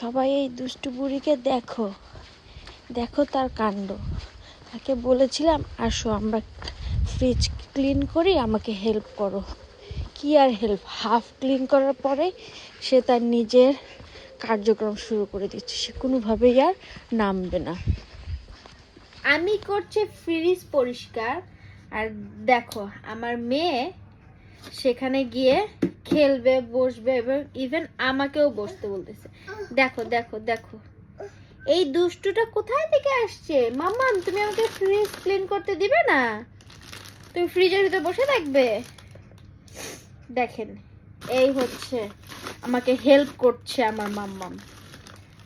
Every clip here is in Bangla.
সবাই এই দুষ্টু বুড়িকে দেখো। দেখো তার কাণ্ড। তাকে বলেছিলাম, আসো, আমরা ফ্রিজ ক্লিন করি, আমাকে হেল্প করো। কি আর হেল্প? হাফ ক্লিন করার পরে সে তার নিজের কার্যক্রম শুরু করে দিচ্ছে। সে কোনোভাবেই আর নামবে না। আমি করছি ফ্রিজ পরিষ্কার। আর দেখো, আমার মেয়ে সেখানে গিয়ে খেলবে, বসবে এবং ইভেন আমাকেও বসতে বলতেছে। দেখো দেখো দেখো। এই দুষ্টুটা কোথায় থেকে আসছে? মাম্মা, তুমি আমাকে ফ্রিজ ক্লিন করতে দিবে না? তুমি ফ্রিজের ভিতরে বসে থাকবে? দেখেন, এই হচ্ছে, আমাকে হেল্প করছে আমার মাম্মাম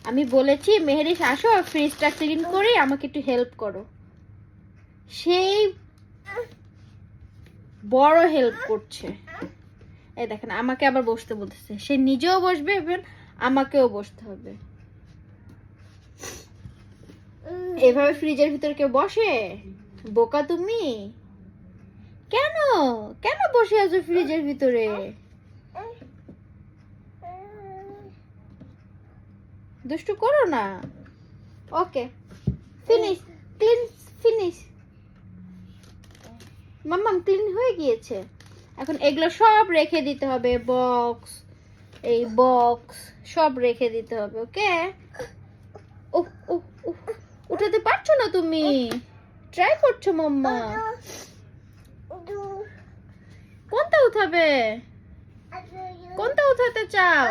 আমি বলেছি, মেহেরিস, আসো ফ্রিজটা ক্লিন করি আমাকে একটু হেল্প করো। সেই বড় হেল্প করছে। এই দেখেন, আমাকে আবার বসতে বলতেছে। সে নিজেও বসবে আমাকেও বসতে হবে। এভাবে ফ্রিজের ভিতর কেউ বসে? বোকা তুমি? কেন? কেন বসে আছো ফ্রিজের ভিতরে? দুষ্টু করো না। Okay finish clean finish. মাম্মাম ক্লিন হয়ে গিয়েছে। এখন এগুলো সব রেখে দিতে হবে বক্স। এই বক্স সব রেখে দিতে হবে, ওকে? উঠাতে পারছ না তুমি? ট্রাই করছ, মাম্মা। কোনটা উঠাবে? কোনটা উঠাতে চাও?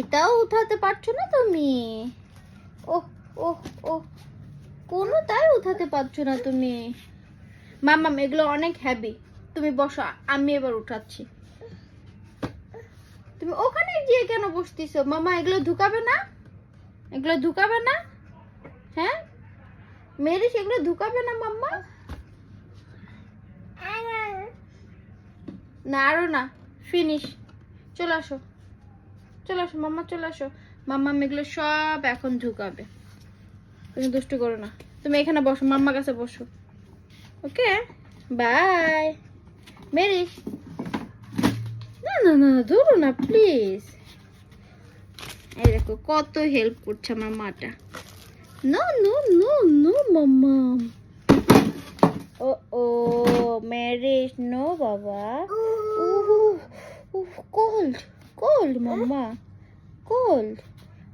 এটাও উঠাতে পারছ না তুমি? ও ও ও কোনোটাই উঠাতে পারছ না তুমি। মাম্মাম, এগুলো অনেক হ্যাভি তুমি বসো, আমি এবার উঠাচ্ছি। তুমি ওখানে গিয়ে কেন বসতেছো? মামা, এগুলো ঢুকাবে না? এগুলো ঢুকাবে না? হ্যাঁ? মেরিস এগুলো ঢুকাবে না, মাম্মা? না, আরও না। ফিনিশ চলে আসো। চলে আসো, মাম্মা, চলে আসো। মাম্মা এগুলো সব এখন ঢুকাবে। তুমি দুষ্টু করো না। তুমি এখানে বসো, মাম্মার কাছে বসো। ওকে বাই মেরিস না না না ধরো না প্লিজ এই দেখো, কত হেল্প করছে আমার মাটা। নো নো নো নো মাম্মা। ও ও মেরিস নো বাবা কোল্ড কোল্ড মাম্মা। কোল্ড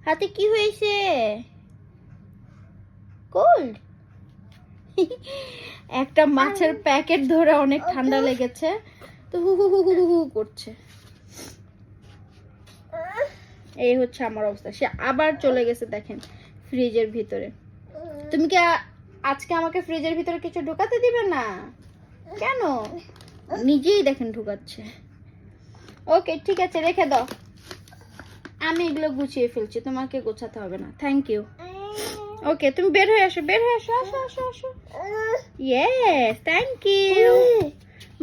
হাতে কি হয়েছে? কোল্ড একটা মাছের প্যাকেট ধরে অনেক ঠান্ডা লেগেছে। তো হু হু হু হু হু করছে। এই হচ্ছে আমার অবস্থা। সে আবার চলে গেছে দেখেন ফ্রিজের ভিতরে। তুমি কি আজকে আমাকে ফ্রিজের ভিতরে কিছু ঢোকাতে দিবে না? কেন? নিজেই দেখেন ঢুকাচ্ছে। ওকে ঠিক আছে রেখে দাও। আমি এগুলো গুছিয়ে ফেলছি তোমাকে গোছাতে হবে না। থ্যাংক ইউ ওকে তুমি বের হয়ে আসো বের হয়ে আসো আসো আসো আসো। ইয়েস থ্যাংক ইউ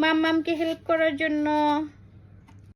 মাম্মামকে হেল্প করার জন্য।